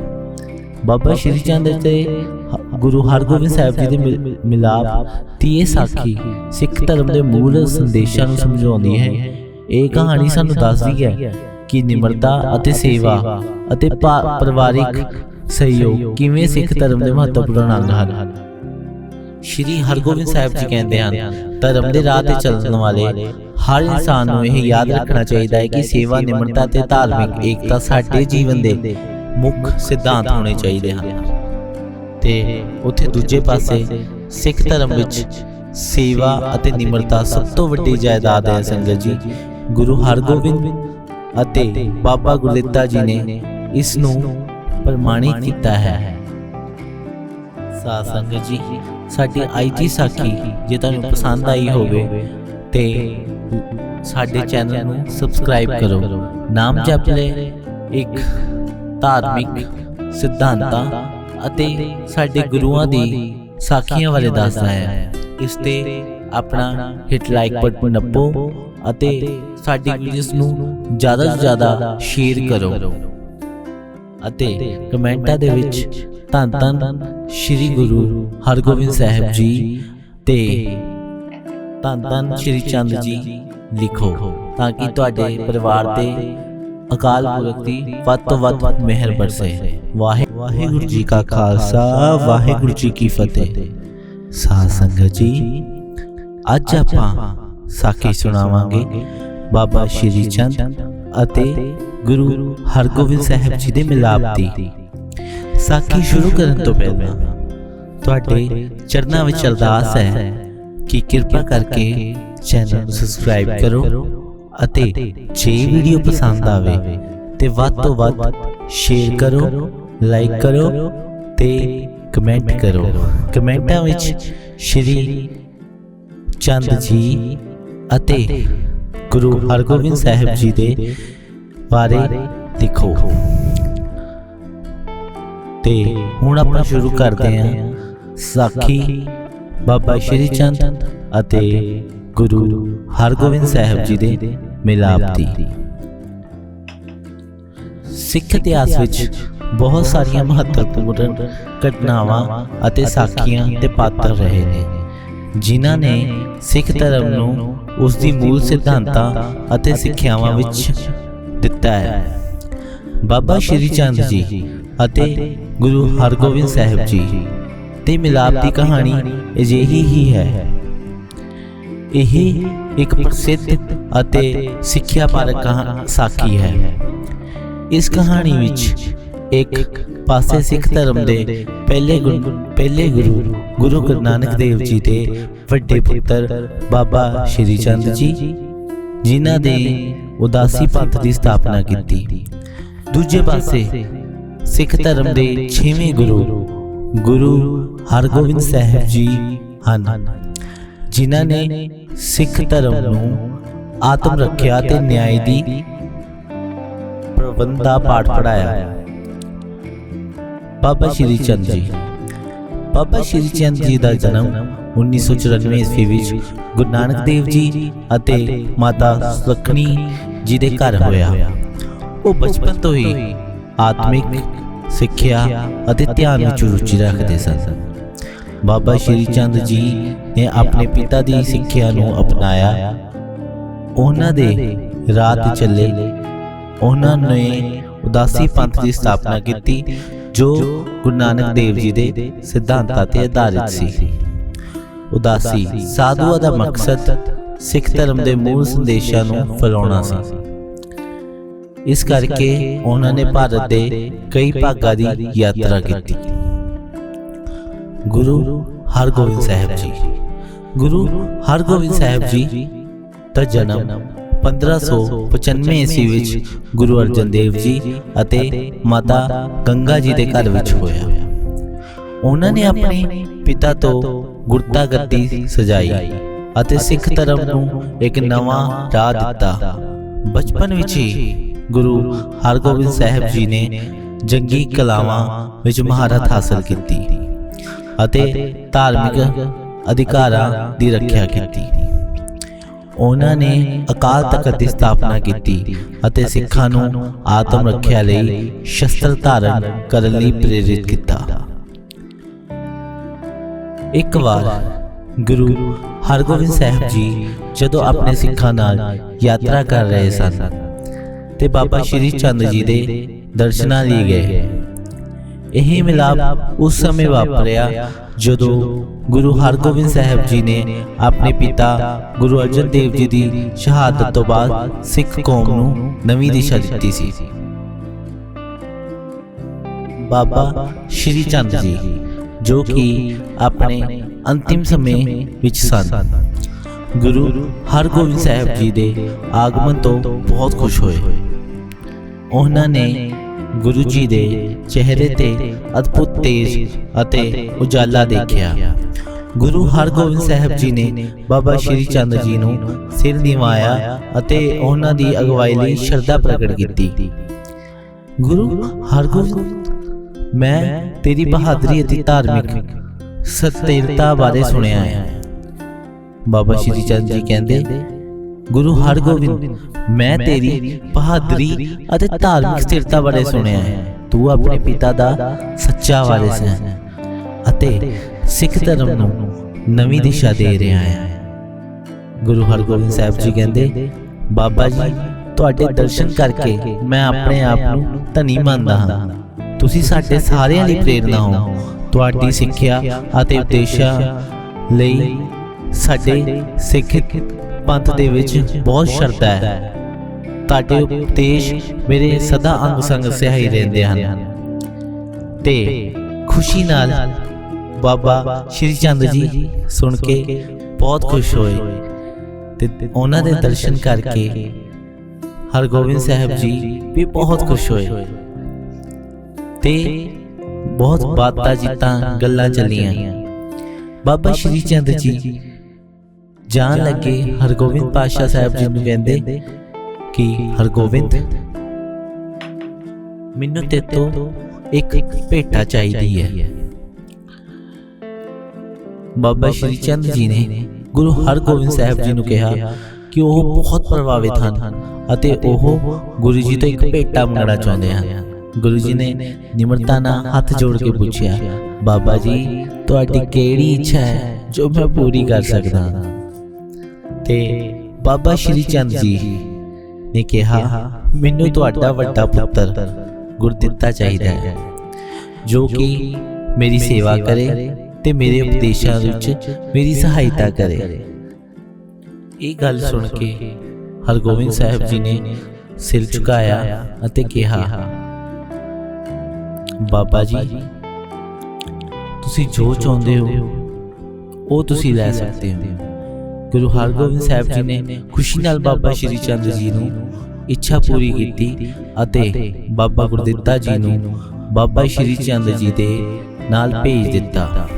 ਬਾਬਾ ਸ਼੍ਰੀ ਚੰਦ ਤੇ ਗੁਰੂ ਹਰਗੋਬਿੰਦ ਸਾਹਿਬ ਜੀ ਦੇ ਮਿਲ- ਮਿਲਾਪ ਦੀ ਇਹ ਸਾਖੀ ਸਿੱਖ ਧਰਮ ਦੇ ਮੂਲ ਸੰਦੇਸ਼ਾਂ ਨੂੰ ਸਮਝਾਉਂਦੀ ਹੈ। ਇਹ ਕਹਾਣੀ ਸਾਨੂੰ ਦੱਸਦੀ ਹੈ ਕਿ ਨਿਮਰਤਾ ਅਤੇ ਸੇਵਾ ਅਤੇ ਪਰਿਵਾਰਿਕ ਸਹਿਯੋਗ ਕਿਵੇਂ ਸਿੱਖ ਧਰਮ ਦੇ ਮਹੱਤਵਪੂਰਨ ਅੰਗ ਹਨ। ਸ਼੍ਰੀ ਹਰਗੋਬਿੰਦ ਸਾਹਿਬ ਜੀ ਕਹਿੰਦੇ ਹਨ ਧਰਮ ਦੇ ਰਾਹ ਤੇ ਚੱਲਣ ਵਾਲੇ ਹਰ ਇਨਸਾਨ ਨੂੰ ਇਹ ਯਾਦ ਰੱਖਣਾ ਚਾਹੀਦਾ ਹੈ ਕਿ ਸੇਵਾ ਨਿਮਰਤਾ ਤੇ ਧਾਰਮਿਕ ਏਕਤਾ ਸਾਡੇ ਜੀਵਨ ਦੇ। ਮੁੱਖ ਸਿਧਾਂਤ ਹੋਣੇ ਚਾਹੀਦੇ ਹਨ। ਤੇ ਉੱਥੇ ਦੂਜੇ ਪਾਸੇ ਸਿੱਖ ਧਰਮ ਵਿੱਚ ਸੇਵਾ ਅਤੇ ਨਿਮਰਤਾ ਸਭ ਤੋਂ ਵੱਡੀ ਜਾਇਦਾਦ ਹੈ ਸੰਗਤ ਜੀ। ਗੁਰੂ ਹਰਗੋਬਿੰਦ ਅਤੇ ਬਾਬਾ ਗੁਰਦਿੱਤਾ ਜੀ ਨੇ ਇਸ ਨੂੰ ਪ੍ਰਮਾਣਿਤ ਕੀਤਾ ਹੈ। ਸਾਧ ਸੰਗਤ ਜੀ ਸਾਡੀ ਦੀ ਸਾਖੀ ਜੇ ਤੁਹਾਨੂੰ ਪਸੰਦ ਆਈ ਹੋਵੇ ਤੇ ਸਾਡੇ ਚੈਨਲ ਨੂੰ ਸਬਸਕ੍ਰਾਈਬ ਕਰੋ। ਨਾਮ ਜਪ ਲੈ ਇੱਕ ਧਾਰਮਿਕ ਸਿਧਾਂਤਾਂ ਅਤੇ ਸਾਡੇ ਗੁਰੂਆਂ ਦੀ ਸਾਖੀਆਂ ਬਾਰੇ ਦੱਸਦਾ ਹੈ। ਇਸ ਤੇ ਆਪਣਾ ਹਿੱਟ ਲਾਈਕ ਬਟਨ ਨੱਪੋ ਅਤੇ ਸਾਡੀ ਵੀਡੀਓਜ਼ ਨੂੰ ਜ਼ਿਆਦਾ ਤੋਂ ਜ਼ਿਆਦਾ ਸ਼ੇਅਰ ਕਰੋ ਅਤੇ ਕਮੈਂਟਾਂ ਦੇ ਵਿੱਚ ਧੰਨ ਧੰਨ ਸ੍ਰੀ ਗੁਰੂ ਹਰਗੋਬਿੰਦ ਸਾਹਿਬ ਜੀ ਤੇ ਧੰਨ ਧੰਨ ਸ੍ਰੀ ਚੰਦ ਜੀ ਲਿਖੋ ਤਾਂ ਕਿ ਤੁਹਾਡੇ ਪਰਿਵਾਰ ਤੇ ਅਕਾਲ ਪੁਰਖ ਦੀ ਵੱਧ ਤੋਂ ਵੱਧ ਮਿਹਰ ਬਰਸੇ ਵਾਹਿ- ਵਾਹਿਗੁਰੂ ਜੀ ਕਾ ਖਾਲਸਾ ਵਾਹਿਗੁਰੂ ਜੀ ਕੀ ਫਤਿਹ ਸਾਧ ਸੰਗਤ ਜੀ ਅੱਜ ਆਪਾਂ ਸਾਖੀ ਸੁਣਾਵਾਂਗੇ ਬਾਬਾ ਸ਼੍ਰੀ ਚੰਦ ਅਤੇ ਗੁਰੂ ਹਰਗੋਬਿੰਦ ਸਾਹਿਬ ਜੀ ਦੇ ਮਿਲਾਪ ਦੀ ਸਾਖੀ ਸ਼ੁਰੂ ਕਰਨ ਤੋਂ ਪਹਿਲਾਂ ਤੁਹਾਡੇ ਚਰਨਾਂ ਵਿੱਚ ਅਰਦਾਸ ਹੈ ਕਿ ਕਿਰਪਾ ਕਰਕੇ ਚੈਨਲ ਨੂੰ ਸਬਸਕ੍ਰਾਈਬ ਕਰੋ ਅਤੇ ਜੇ ਵੀਡੀਓ ਪਸੰਦ ਆਵੇ ਤੇ ਵੱਧ ਤੋਂ ਵੱਧ ਸ਼ੇਅਰ ਕਰੋ ਲਾਈਕ ਕਰੋ ਤੇ ਕਮੈਂਟ ਕਰੋ। ਕਮੈਂਟਾਂ ਵਿੱਚ ਸ਼੍ਰੀ ਚੰਦ ਜੀ ਅਤੇ ਗੁਰੂ ਹਰਗੋਬਿੰਦ ਸਾਹਿਬ ਜੀ ਦੇ ਬਾਰੇ ਲਿਖੋ। ਤੇ ਹੁਣ ਆਪਾਂ ਸ਼ੁਰੂ ਕਰਦੇ ਹਾਂ। ਸਾਖੀ ਬਾਬਾ ਸ਼੍ਰੀ ਚੰਦ ਅਤੇ ਗੁਰੂ ਹਰਗੋਬਿੰਦ ਸਾਹਿਬ ਜੀ ਦੇ ਮਿਲਾਪ ਦੀ। ਸਿੱਖ ਇਤਿਹਾਸ ਵਿੱਚ ਬਹੁਤ ਸਾਰੀਆਂ ਮਹੱਤਵਪੂਰਨ ਘਟਨਾਵਾਂ ਅਤੇ ਸਾਖੀਆਂ ਤੇ ਪਾਤਰ ਰਹੇ ਨੇ। ਜਿਨ੍ਹਾਂ ਨੇ ਸਿੱਖ ਧਰਮ ਨੂੰ ਉਸ ਦੀ ਮੂਲ ਸਿਧਾਂਤਾਂ ਅਤੇ ਸਿੱਖਿਆਵਾਂ ਵਿੱਚ ਦਿੱਤਾ ਹੈ। ਬਾਬਾ ਸ਼੍ਰੀ ਚੰਦ ਜੀ ਅਤੇ ਗੁਰੂ ਹਰਗੋਬਿੰਦ ਸਾਹਿਬ ਜੀ ਦੇ ਮਿਲਾਪ ਦੀ ਕਹਾਣੀ ਅਜਿਹੀ ਹੀ। ਹੈ। ਇਹ ਇੱਕ ਪ੍ਰਸਿੱਧ ਅਤੇ ਸਿੱਖਿਆਪਰਕ ਕਹਾ- ਸਾਖੀ ਹੈ। ਇਸ ਕਹਾਣੀ ਵਿੱਚ ਇੱਕ ਪਾਸੇ ਸਿੱਖ ਧਰਮ ਦੇ ਪਹਿਲੇ ਗੁਰੂ ਪਹਿਲੇ ਗੁਰੂ ਗੁਰੂ ਗੁਰੂ ਨਾਨਕ ਦੇਵ ਜੀ ਦੇ ਵੱਡੇ ਪੁੱਤਰ ਬਾਬਾ ਸ਼੍ਰੀ ਚੰਦ ਜੀ, ਜਿਨ੍ਹਾਂ ਦੇ ਉਦਾਸੀ ਪੰਥ ਦੀ ਸਥਾਪਨਾ ਕੀਤੀ। ਦੂਜੇ ਪਾਸੇ ਸਿੱਖ ਧਰਮ ਦੇ 6ਵੇਂ ਗੁਰੂ ਗੁਰੂ ਹਰਗੋਬਿੰਦ ਸਾਹਿਬ ਜੀ ਹਨ। ਜਿਨ੍ਹਾਂ ਨੇ ਸਿੱਖ ਧਰਮ ਨੂੰ ਆਤਮ ਰੱਖਿਆ ਤੇ ਨਿਆਂ ਦੀ ਪ੍ਰਬੰਧ ਦਾ ਪਾਠ ਪੜਾਇਆ ਬਾਬਾ ਸ਼੍ਰੀ ਚੰਦ ਜੀ। ਬਾਬਾ ਸ਼੍ਰੀ ਚੰਦ ਜੀ ਦਾ ਜਨਮ 1994 ਈਸਵੀ ਵਿੱਚ ਗੁਰੂ ਨਾਨਕ ਦੇਵ ਜੀ ਅਤੇ ਮਾਤਾ ਸੁਲੱਖਣੀ ਜੀ ਦੇ ਘਰ ਹੋਇਆ। ਉਹ ਬਚਪਨ ਤੋਂ ਹੀ ਆਤਮਿਕ ਸਿੱਖਿਆ ਅਤੇ ਧਿਆਨ ਵਿੱਚ ਰੁਚੀ ਰੱਖਦੇ ਸਨ। ਬਾਬਾ ਸ਼੍ਰੀ ਚੰਦ ਜੀ ਨੇ ਆਪਣੇ ਪਿਤਾ ਦੀ ਸਿੱਖਿਆ ਨੂੰ ਅਪਣਾਇਆ। ਉਹਨਾਂ ਦੇ ਰਾਹ ਤੇ ਚੱਲੇ। ਉਹਨਾਂ ਨੇ ਉਦਾਸੀ ਪੰਥ ਦੀ ਸਥਾਪਨਾ ਕੀਤੀ ਜੋ ਗੁਰੂ ਨਾਨਕ ਦੇਵ ਜੀ ਦੇ ਸਿਧਾਂਤਾਂ ਤੇ ਆਧਾਰਿਤ ਸੀ। ਉਦਾਸੀ ਸਾਧੂਆਂ ਦਾ ਮਕਸਦ ਸਿੱਖ ਧਰਮ ਦੇ ਮੂਲ ਸੰਦੇਸ਼ਾਂ ਨੂੰ ਫੈਲਾਉਣਾ ਸੀ। ਇਸ ਕਰਕੇ ਉਹਨਾਂ ਨੇ ਭਾਰਤ ਦੇ ਕਈ ਭਾਗਾਂ ਦੀ ਯਾਤਰਾ ਕੀਤੀ। ਗੁਰੂ ਹਰਗੋਬਿੰਦ ਸਾਹਿਬ ਜੀ। ਗੁਰੂ ਹਰਗੋਬਿੰਦ ਸਾਹਿਬ ਜੀ ਦਾ ਜਨਮ 1595 ਈਸਵੀ ਵਿੱਚ ਗੁਰੂ ਅਰਜਨ ਦੇਵ ਜੀ ਅਤੇ ਮਾਤਾ ਗੰਗਾ ਜੀ ਦੇ ਘਰ ਵਿੱਚ ਹੋਇਆ। ਉਹਨਾਂ ਨੇ ਆਪਣੇ ਪਿਤਾ ਤੋਂ ਗੁਰਤਾ ਗੱਦੀ ਸਜਾਈ ਅਤੇ ਸਿੱਖ ਧਰਮ ਨੂੰ ਇੱਕ ਨਵਾਂ ਰਾਹ ਦਿੱਤਾ। ਬਚਪਨ ਵਿੱਚ ਹੀ ਗੁਰੂ ਹਰਗੋਬਿੰਦ ਸਾਹਿਬ ਜੀ ਨੇ ਜੰਗੀ ਕਲਾਵਾਂ ਵਿੱਚ ਮਹਾਰਤ ਹਾਸਲ ਕੀਤੀ। ਅਤੇ ਧਾਰਮਿਕ ਅਧਿਕਾਰਾਂ ਦੀ ਰੱਖਿਆ ਕੀਤੀ। ਉਹਨਾਂ ਨੇ ਅਕਾਲ ਤਖਤ ਦੀ ਸਥਾਪਨਾ ਕੀਤੀ ਅਤੇ ਸਿੱਖਾਂ ਨੂੰ ਆਤਮ ਰੱਖਿਆ ਲਈ ਸ਼ਸਤਰ ਧਾਰਨ ਕਰਨ ਲਈ ਪ੍ਰੇਰਿਤ ਕੀਤਾ। ਇੱਕ ਵਾਰ ਗੁਰੂ ਹਰਗੋਬਿੰਦ ਸਾਹਿਬ ਜੀ ਜਦੋਂ ਆਪਣੇ ਸਿੱਖਾਂ ਨਾਲ ਯਾਤਰਾ ਕਰ ਰਹੇ ਸਨ ਤੇ ਬਾਬਾ ਸ਼੍ਰੀ ਚੰਦ ਜੀ ਦੇ ਦਰਸ਼ਨਾਂ ਲਈ ਗਏ। ਇਹ ਮਿਲਾਪ ਉਸ ਸਮੇਂ ਵਾਪਰਿਆ ਜਦੋਂ ਗੁਰੂ ਹਰਗੋਬਿੰਦ ਸਾਹਿਬ ਜੀ ਨੇ ਆਪਣੇ ਪਿਤਾ ਗੁਰੂ ਅਰਜਨ ਦੇਵ ਜੀ ਦੀ ਸ਼ਹਾਦਤ ਤੋਂ ਬਾਅਦ ਸਿੱਖ ਕੌਮ ਨੂੰ ਨਵੀਂ ਦਿਸ਼ਾ ਦਿੱਤੀ ਸੀ ਬਾਬਾ ਸ਼੍ਰੀ ਚੰਦ ਜੀ ਜੋ ਕਿ ਆਪਣੇ ਅੰਤਿਮ ਸਮੇਂ ਵਿੱਚ ਸਨ ਗੁਰੂ ਹਰਗੋਬਿੰਦ ਸਾਹਿਬ ਜੀ ਦੇ ਆਗਮਨ ਤੋਂ ਬਹੁਤ ਖੁਸ਼ ਹੋਏ ਉਹਨਾਂ ਨੇ ਗੁਰੂ ਜੀ ਦੇ ਚਿਹਰੇ ਤੇ ਅਦਭੁਤ ਤੇਜ ਅਤੇ ਉਜਾਲਾ ਦੇਖਿਆ। ਗੁਰੂ ਹਰਗੋਬਿੰਦ ਸਾਹਿਬ ਜੀ ਨੇ ਬਾਬਾ ਸ਼੍ਰੀ ਚੰਦ ਜੀ ਨੂੰ ਸਿਰ ਨਿਵਾਇਆ ਅਤੇ ਉਹਨਾਂ ਦੀ ਅਗਵਾਈ ਲਈ ਸ਼ਰਧਾ ਪ੍ਰਗਟ ਕੀਤੀ। ਗੁਰੂ ਹਰਗੋਬਿੰਦ ਮੈਂ ਤੇਰੀ ਬਹਾਦਰੀ ਅਤੇ ਧਾਰਮਿਕ ਸਤਿਰਤਾ ਬਾਰੇ ਸੁਣਿਆ ਹੈ ਬਾਬਾ ਸ਼੍ਰੀ ਚੰਦ ਜੀ ਕਹਿੰਦੇ ਗੁਰੂ ਹਰਗੋਬਿੰਦ ਮੈਂ ਤੇਰੀ ਬਹਾਦਰੀ ਅਤੇ ਧਾਰਮਿਕ ਸਥਿਰਤਾ ਬਾਰੇ ਸੁਣਿਆ ਹੈ। ਤੂੰ ਆਪਣੇ ਪਿਤਾ ਦਾ ਸੱਚਾ ਵਾਰਿਸ ਹੈ। ਅਤੇ ਸਿੱਖ ਧਰਮ ਨੂੰ ਨਵੀਂ ਦਿਸ਼ਾ ਦੇ ਰਿਹਾ ਹੈ। ਗੁਰੂ ਹਰਗੋਬਿੰਦ ਸਾਹਿਬ ਜੀ ਕਹਿੰਦੇ ਬਾਬਾ ਜੀ ਤੁਹਾਡੇ ਦਰਸ਼ਨ ਕਰਕੇ ਮੈਂ ਆਪਣੇ ਆਪ ਨੂੰ ਧਨੀ ਮੰਨਦਾ ਹਾਂ। ਤੁਸੀਂ ਸਾਡੇ ਸਾਰਿਆਂ ਲਈ ਪ੍ਰੇਰਣਾ ਹੋ। ਤੁਹਾਡੀ ਸਿੱਖਿਆ ਅਤੇ ਉਪਦੇਸ਼ਾਂ ਲਈ ਸਾਡੇ ਸਿੱਖ ਪੰਥ ਦੇ ਵਿੱਚ ਬਹੁਤ ਸ਼ਰਧਾ ਹੈ। ਤੁਹਾਡੇ ਉਪਦੇਸ਼ ਮੇਰੇ ਸਦਾ ਅੰਗ ਸੰਗ ਸਹਾਈ ਰਹਿੰਦੇ ਹਨ। ਤੇ ਖੁਸ਼ੀ ਨਾਲ ਬਾਬਾ ਸ਼੍ਰੀ ਚੰਦ ਜੀ ਸੁਣ ਕੇ ਬਹੁਤ ਖੁਸ਼ ਹੋਏ ਤੇ ਉਹਨਾਂ ਦੇ ਦਰਸ਼ਨ ਕਰਕੇ ਹਰਗੋਬਿੰਦ ਸਾਹਿਬ ਜੀ ਵੀ ਬਹੁਤ ਖੁਸ਼ ਹੋਏ। ਤੇ ਬਹੁਤ ਬਾਤਾਂ ਜੀਤਾਂ ਗੱਲਾਂ ਚੱਲੀਆਂ। ਬਾਬਾ ਸ਼੍ਰੀ ਚੰਦ ਜੀ ਜਾਣ ਲੱਗੇ ਹਰਗੋਬਿੰਦ ਪਾਸ਼ਾ ਸਾਹਿਬ ਜੀ ਨੂੰ ਕਹਿੰਦੇ ਕਿ ਹਰਗੋਬਿੰਦ ਮੈਨੂੰ ਤੇ ਤੋਂ ਇੱਕ ਭੇਟਾ ਚਾਹੀਦੀ ਹੈ। ਬਾਬਾ ਸ਼੍ਰੀ ਚੰਦ ਜੀ ਨੇ ਗੁਰੂ ਹਰਗੋਬਿੰਦ ਸਾਹਿਬ ਜੀ ਨੂੰ ਕਿਹਾ ਕਿ ਉਹ ਬਹੁਤ ਪ੍ਰਭਾਵਿਤ ਹਨ ਅਤੇ ਉਹ ਗੁਰੂ ਜੀ ਤੋਂ ਇੱਕ ਭੇਟਾ ਮੰਗਣਾ ਚਾਹੁੰਦੇ ਹਨ। ਗੁਰੂ ਜੀ ਨੇ ਨਿਮਰਤਾ ਨਾਲ ਹੱਥ ਜੋੜ ਕੇ ਪੁੱਛਿਆ ਬਾਬਾ ਜੀ ਤੁਹਾਡੀ ਕਿਹੜੀ ਇੱਛਾ ਹੈ ਜੋ ਮੈਂ ਪੂਰੀ ਕਰ ਸਕਦਾ ਹਾਂ? ਤੇ ਬਾਬਾ ਸ਼੍ਰੀ ਚੰਦ ਜੀ ਨੇ ਕਿਹਾ ਮੈਨੂੰ ਤੁਹਾਡਾ ਵੱਡਾ ਪੁੱਤਰ ਗੁਰਦਿੱਤਾ ਚਾਹੀਦਾ ਹੈ ਜੋ ਕਿ ਮੇਰੀ ਸੇਵਾ ਕਰੇ ਤੇ ਮੇਰੇ ਉਪਦੇਸ਼ਾਂ ਵਿੱਚ ਮੇਰੀ ਸਹਾਇਤਾ ਕਰੇ। ਇਹ ਗੱਲ ਸੁਣ ਕੇ ਹਰਗੋਬਿੰਦ ਸਾਹਿਬ ਜੀ ਨੇ ਸਿਰ ਝੁਕਾਇਆ ਅਤੇ ਕਿਹਾ ਬਾਬਾ ਜੀ ਤੁਸੀਂ ਜੋ ਚਾਹੁੰਦੇ ਹੋ ਉਹ ਤੁਸੀਂ ਲੈ ਸਕਦੇ ਹੋ। ਗੁਰੂ ਹਰਗੋਬਿੰਦ ਸਾਹਿਬ ਜੀ ਨੇ ਖੁਸ਼ੀ ਨਾਲ ਬਾਬਾ ਸ਼੍ਰੀ ਚੰਦ ਜੀ ਨੂੰ ਇੱਛਾ ਪੂਰੀ ਕੀਤੀ ਅਤੇ ਬਾਬਾ ਗੁਰਦਿੱਤਾ ਜੀ ਨੂੰ ਬਾਬਾ ਸ਼੍ਰੀ ਚੰਦ ਜੀ ਦੇ ਨਾਲ ਭੇਜ ਦਿੱਤਾ।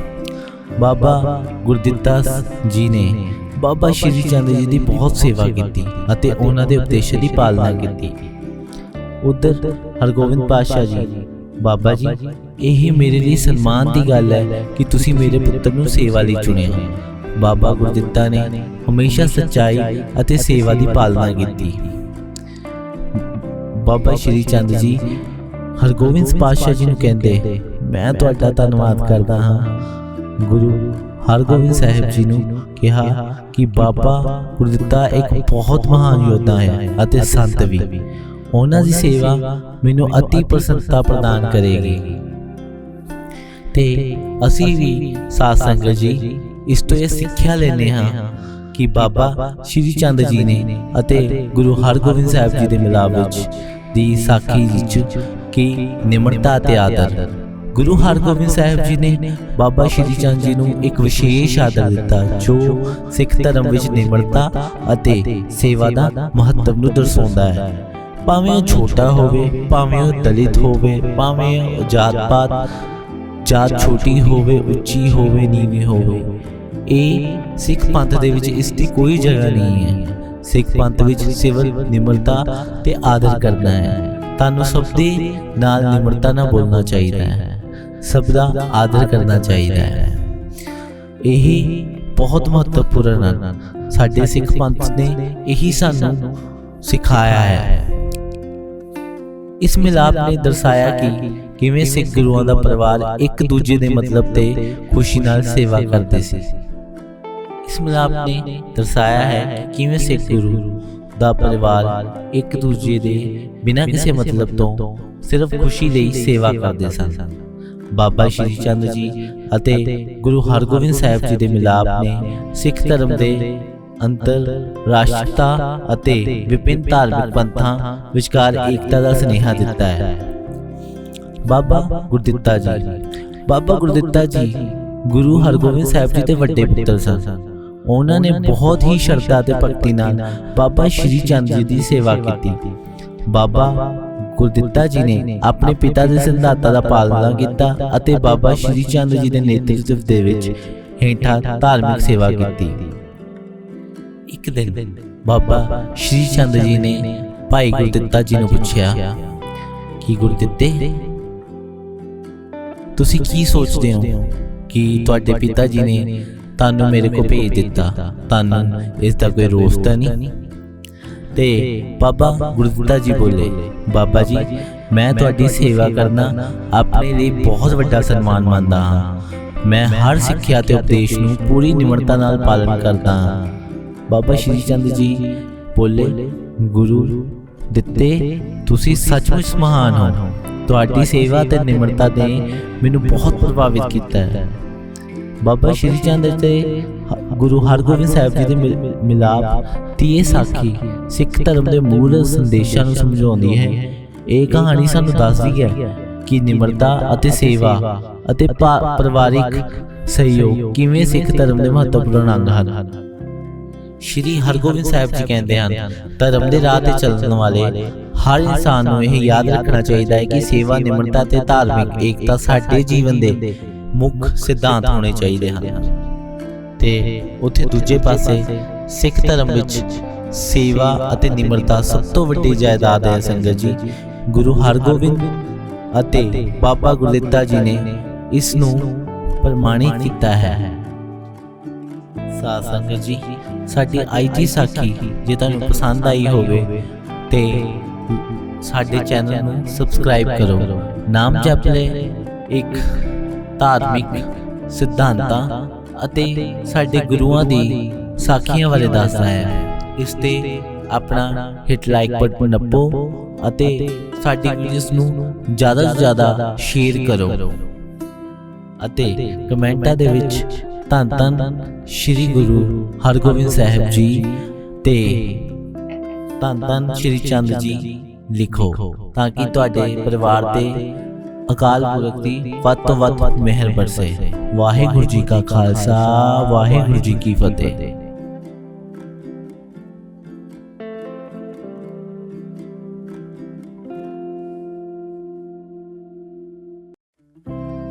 ਬਾਬਾ ਗੁਰਦਿੱਤਾ ਜੀ ਨੇ ਬਾਬਾ ਸ਼੍ਰੀ ਚੰਦ ਜੀ ਦੀ ਬਹੁਤ ਸੇਵਾ ਕੀਤੀ ਅਤੇ ਉਹਨਾਂ ਦੇ ਉਪਦੇਸ਼ ਦੀ ਪਾਲਣਾ ਕੀਤੀ। ਉਧਰ ਹਰਗੋਬਿੰਦ ਪਾਤਸ਼ਾਹ ਜੀ। ਬਾਬਾ ਜੀ ਇਹ ਮੇਰੇ ਲਈ ਸਨਮਾਨ ਦੀ ਗੱਲ ਹੈ ਕਿ ਤੁਸੀਂ ਮੇਰੇ ਪੁੱਤਰ ਨੂੰ ਸੇਵਾ ਲਈ ਚੁਣਿਆ। ਬਾਬਾ ਗੁਰਦਿੱਤਾ ਨੇ ਹਮੇਸ਼ਾ ਸੱਚਾਈ ਅਤੇ ਸੇਵਾ ਦੀ ਪਾਲਣਾ ਕੀਤੀ। ਬਾਬਾ ਸ਼੍ਰੀ ਚੰਦ ਜੀ, ਹਰਗੋਬਿੰਦ ਪਾਤਸ਼ਾਹ ਜੀ ਨੂੰ ਕਹਿੰਦੇ, ਮੈਂ ਤੁਹਾਡਾ ਧੰਨਵਾਦ ਕਰਦਾ ਹਾਂ। ਗੁਰੂ ਹਰਗੋਬਿੰਦ ਸਾਹਿਬ ਜੀ ਨੂੰ ਕਿਹਾ ਕਿ ਬਾਬਾ ਗੁਰਦਿੱਤਾ ਇੱਕ ਬਹੁਤ ਮਹਾਨ ਯੋਧਾ ਹੈ ਅਤੇ ਸੰਤ ਵੀ। ਉਹਨਾਂ ਦੀ ਸੇਵਾ ਮੈਨੂੰ ਅਤੀ ਪ੍ਰਸੰਨਤਾ ਪ੍ਰਦਾਨ ਕਰੇਗੀ। ਤੇ ਅਸੀਂ ਵੀ ਸਾਧ ਸੰਗਤ ਜੀ ਇਸ ਤੋਂ ਇਹ ਸਿੱਖਿਆ ਲੈਨੇ ਹਾਂ ਕਿ ਬਾਬਾ ਸ਼੍ਰੀ ਚੰਦ ਜੀ ਨੇ ਅਤੇ ਗੁਰੂ ਹਰਗੋਬਿੰਦ ਸਾਹਿਬ ਜੀ ਦੇ ਮਿਲਾਪ ਵਿੱਚ ਦੀ ਸਾਖੀ ਵਿੱਚ ਕਿ ਨਿਮਰਤਾ ਤੇ ਆਦਰ। ਗੁਰੂ ਹਰਗੋਬਿੰਦ ਸਾਹਿਬ ਜੀ ਨੇ ਬਾਬਾ ਸ਼੍ਰੀ ਚੰਦ ਜੀ ਨੂੰ ਇੱਕ ਵਿਸ਼ੇਸ਼ ਆਦਰ ਦਿੱਤਾ ਜੋ ਸਿੱਖ ਧਰਮ ਵਿੱਚ ਨਿਮਰਤਾ ਅਤੇ ਸੇਵਾ ਦਾ ਮਹੱਤਵ ਨੂੰ ਦਰਸਾਉਂਦਾ ਹੈ। ਭਾਵੇਂ ਉਹ ਛੋਟਾ ਹੋਵੇ ਭਾਵੇਂ ਉਹ ਦਲਿਤ ਹੋਵੇ ਭਾਵੇਂ ਉਹ ਜਾਤ ਪਾਤ ਜਾਤ ਛੋਟੀ ਹੋਵੇ ਉੱਚੀ ਹੋਵੇ ਨੀਵੀਂ ਹੋਵੇ ਇਹ ਸਿੱਖ ਪੰਥ ਦੇ ਵਿੱਚ ਇਸ ਦੀ ਕੋਈ ਜਗ੍ਹਾ ਨਹੀਂ ਹੈ। ਸਿੱਖ ਪੰਥ ਵਿੱਚ ਸਿਵਲ ਨਿਮਰਤਾ ਤੇ ਆਦਰ ਕਰਨਾ ਹੈ। ਤੁਹਾਨੂੰ ਸਭ ਦੇ ਨਾਲ ਨਿਮਰਤਾ ਨਾਲ ਬੋਲਣਾ ਚਾਹੀਦਾ ਹੈ। ਸਭ ਦਾ ਆਦਰ ਕਰਨਾ ਚਾਹੀਦਾ ਹੈ। ਇਹ ਬਹੁਤ ਮਹੱਤਵਪੂਰਨ ਹਨ। ਸਾਡੇ ਸਿੱਖ ਪੰਥ ਨੇ ਇਹੀ ਸਾਨੂੰ ਸਿਖਾਇਆ ਹੈ। ਇਸ ਮਿਲਾਪ ਨੇ ਦਰਸਾਇਆ ਕਿ ਕਿਵੇਂ ਸਿੱਖ ਗੁਰੂਆਂ ਦਾ ਪਰਿਵਾਰ ਇੱਕ ਦੂਜੇ ਦੇ ਮਤਲਬ ਤੇ ਖੁਸ਼ੀ ਨਾਲ ਸੇਵਾ ਕਰਦੇ ਸੀ। ਇਸ ਮਿਲਾਪ ਨੇ ਦਰਸਾਇਆ ਹੈ ਕਿ ਕਿਵੇਂ ਸਿੱਖ ਗੁਰੂ ਦਾ ਪਰਿਵਾਰ ਇੱਕ ਦੂਜੇ ਦੇ ਬਿਨਾਂ ਕਿਸੇ ਮਤਲਬ ਤੋਂ ਸਿਰਫ ਖੁਸ਼ੀ ਲਈ ਸੇਵਾ ਕਰਦੇ ਸਨ। ਬਾਬਾ ਸ਼੍ਰੀ ਚੰਦ ਜੀ ਅਤੇ ਗੁਰੂ ਹਰਗੋਬਿੰਦ ਸਾਹਿਬ ਜੀ ਦੇ ਮਿਲਾਪ ਨੇ ਸਿੱਖ ਧਰਮ ਦੇ ਅੰਤਰ ਰਾਸ਼ਟਰਤਾ ਅਤੇ ਵਿਭਿੰਨ ਧਾਰਮਿਕ ਪੰਥਾਂ ਵਿਚਕਾਰ ਏਕਤਾ ਦਾ ਸੁਨੇਹਾ ਦਿੱਤਾ ਹੈ। ਬਾਬਾ ਗੁਰਦਿੱਤਾ ਜੀ। ਬਾਬਾ ਗੁਰਦਿੱਤਾ ਜੀ ਗੁਰੂ ਹਰਗੋਬਿੰਦ ਸਾਹਿਬ ਜੀ ਦੇ ਵੱਡੇ ਪੁੱਤਰ ਸਨ। ਉਹਨਾਂ ਨੇ ਬਹੁਤ ਹੀ ਸ਼ਰਧਾ ਤੇ ਭਗਤੀ ਨਾਲ ਬਾਬਾ ਸ਼੍ਰੀ ਚੰਦ ਜੀ ਦੀ ਸੇਵਾ ਕੀਤੀ। ਬਾਬਾ ਗੁਰਦਿੱਤਾ ਜੀ ਨੇ ਆਪਣੇ ਪਿਤਾ ਦੇ ਸਿਧਾਂਤਾਂ ਦਾ ਪਾਲਣਾ ਕੀਤਾ ਅਤੇ ਬਾਬਾ ਸ਼੍ਰੀ ਚੰਦ ਜੀ ਦੇ ਨੇਤਰਤਵ ਦੇ ਵਿੱਚ ਹੇਠਾਂ ਧਾਰਮਿਕ ਸੇਵਾ ਕੀਤੀ। ਇੱਕ ਦਿਨ ਬਾਬਾ ਸ਼੍ਰੀ ਚੰਦ ਜੀ ਨੇ ਭਾਈ ਗੁਰਦਿੱਤਾ ਜੀ ਨੂੰ ਪੁੱਛਿਆ ਕਿ ਗੁਰਦਿੱਤੇ ਤੁਸੀਂ ਕੀ ਸੋਚਦੇ ਹੋ ਕਿ ਤੁਹਾਡੇ ਪਿਤਾ ਜੀ ਨੇ ਤੁਹਾਨੂੰ ਮੇਰੇ ਕੋਲ ਭੇਜ ਦਿੱਤਾ। ਤੁਹਾਨੂੰ ਇਸ ਦਾ ਕੋਈ ਰੋਸ ਤਾਂ ਨਹੀਂ? ਤੇ ਬਾਬਾ ਗੁਰਦਿੱਤਾ ਜੀ ਬੋਲੇ ਬਾਬਾ ਜੀ ਮੈਂ ਤੁਹਾਡੀ ਸੇਵਾ ਕਰਨਾ ਆਪਣੇ ਲਈ ਬਹੁਤ ਵੱਡਾ ਸਨਮਾਨ ਮੰਨਦਾ ਹਾਂ। ਮੈਂ ਹਰ ਸਿੱਖਿਆ ਤੇ ਉਪਦੇਸ਼ ਨੂੰ ਪੂਰੀ ਨਿਮਰਤਾ ਨਾਲ ਪਾਲਣ ਕਰਦਾ ਹਾਂ। ਬਾਬਾ ਸ਼੍ਰੀ ਚੰਦ ਜੀ ਬੋਲੇ ਗੁਰੂ ਦਿੱਤੇ ਤੁਸੀਂ ਸੱਚਮੁੱਚ ਮਹਾਨ ਹੋ। ਤੁਹਾਡੀ ਸੇਵਾ ਤੇ ਨਿਮਰਤਾ ਨੇ ਮੈਨੂੰ ਬਹੁਤ ਪ੍ਰਭਾਵਿਤ ਕੀਤਾ ਹੈ। ਬਾਬਾ ਸ਼੍ਰੀ ਚੰਦ ਤੇ ਹ- ਗੁਰੂ ਹਰਗੋਬਿੰਦ ਸਾਹਿਬ ਜੀ ਦੇ ਮਿਲ- ਮਿਲਾਪ ਦੀ ਇਹ ਸਾਖੀ ਸਿੱਖ ਧਰਮ ਦੇ ਮੂਲ ਸੰਦੇਸ਼ਾਂ ਨੂੰ ਸਮਝਾਉਂਦੀ ਹੈ। ਇਹ ਕਹਾਣੀ ਸਾਨੂੰ ਦੱਸਦੀ ਹੈ ਕਿ ਨਿਮਰਤਾ ਅਤੇ ਸੇਵਾ ਅਤੇ ਪਰਿਵਾਰਿਕ ਸਹਿਯੋਗ ਕਿਵੇਂ ਸਿੱਖ ਧਰਮ ਦੇ ਮਹੱਤਵਪੂਰਨ ਅੰਗ ਹਨ। ਸ਼੍ਰੀ ਹਰਗੋਬਿੰਦ ਸਾਹਿਬ ਜੀ ਕਹਿੰਦੇ ਹਨ ਧਰਮ ਦੇ ਰਾਹ ਤੇ ਚੱਲਣ ਵਾਲੇ ਹਰ ਇਨਸਾਨ ਨੂੰ ਇਹ ਯਾਦ ਰੱਖਣਾ ਚਾਹੀਦਾ ਹੈ ਕਿ ਸੇਵਾ ਨਿਮਰਤਾ ਤੇ ਧਾਰਮਿਕ ਏਕਤਾ ਸਾਡੇ ਜੀਵਨ ਦੇ। ਮੁੱਖ ਸਿਧਾਂਤ ਹੋਣੇ ਚਾਹੀਦੇ ਹਨ। ਤੇ ਉੱਥੇ ਦੂਜੇ ਪਾਸੇ ਸਿੱਖ ਧਰਮ ਵਿੱਚ ਸੇਵਾ ਅਤੇ ਨਿਮਰਤਾ ਸਭ ਤੋਂ ਵੱਡੀ ਜਾਇਦਾਦ ਹੈ ਸੰਗਤ ਜੀ। ਗੁਰੂ ਹਰਗੋਬਿੰਦ ਅਤੇ ਬਾਬਾ ਗੁਰਦਿੱਤਾ ਜੀ ਨੇ ਇਸ ਨੂੰ ਪ੍ਰਮਾਣਿਤ ਕੀਤਾ ਹੈ। ਸਾਧ ਸੰਗਤ ਜੀ ਸਾਡੀ ਦੀ ਸਾਖੀ ਜੇ ਤੁਹਾਨੂੰ ਪਸੰਦ ਆਈ ਹੋਵੇ ਤੇ ਸਾਡੇ ਚੈਨਲ ਨੂੰ ਸਬਸਕ੍ਰਾਈਬ ਕਰੋ। ਨਾਮ ਜਪ ਲੈ ਇੱਕ ਧਾਰਮਿਕ ਸਿਧਾਂਤਾਂ ਅਤੇ ਸਾਡੇ ਗੁਰੂਆਂ ਦੀ ਸਾਖੀਆਂ ਬਾਰੇ ਦੱਸਦਾ ਹੈ। ਇਸ ਤੇ ਆਪਣਾ ਹਿੱਟ ਲਾਈਕ ਬਟਨ ਨੱਪੋ ਅਤੇ ਸਾਡੀ ਵੀਡੀਓਜ਼ ਨੂੰ ਜ਼ਿਆਦਾ ਤੋਂ ਜ਼ਿਆਦਾ ਸ਼ੇਅਰ ਕਰੋ ਅਤੇ ਕਮੈਂਟਾਂ ਦੇ ਵਿੱਚ ਧੰਨ ਧੰਨ ਸ੍ਰੀ ਗੁਰੂ ਹਰਗੋਬਿੰਦ ਸਾਹਿਬ ਜੀ ਤੇ ਧੰਨ ਧੰਨ ਸ੍ਰੀ ਚੰਦ ਜੀ ਲਿਖੋ ਤਾਂ ਕਿ ਤੁਹਾਡੇ ਪਰਿਵਾਰ ਤੇ ਅਕਾਲ ਪੁਰਖ ਦੀ ਵੱਧ ਤੋਂ ਵੱਧ ਮਿਹਰ ਬਰਸੇ। ਵਾਹਿਗੁਰੂ ਜੀ ਕਾ ਖਾਲਸਾ, ਵਾਹਿਗੁਰੂ ਜੀ ਕੀ ਫਤਿਹ।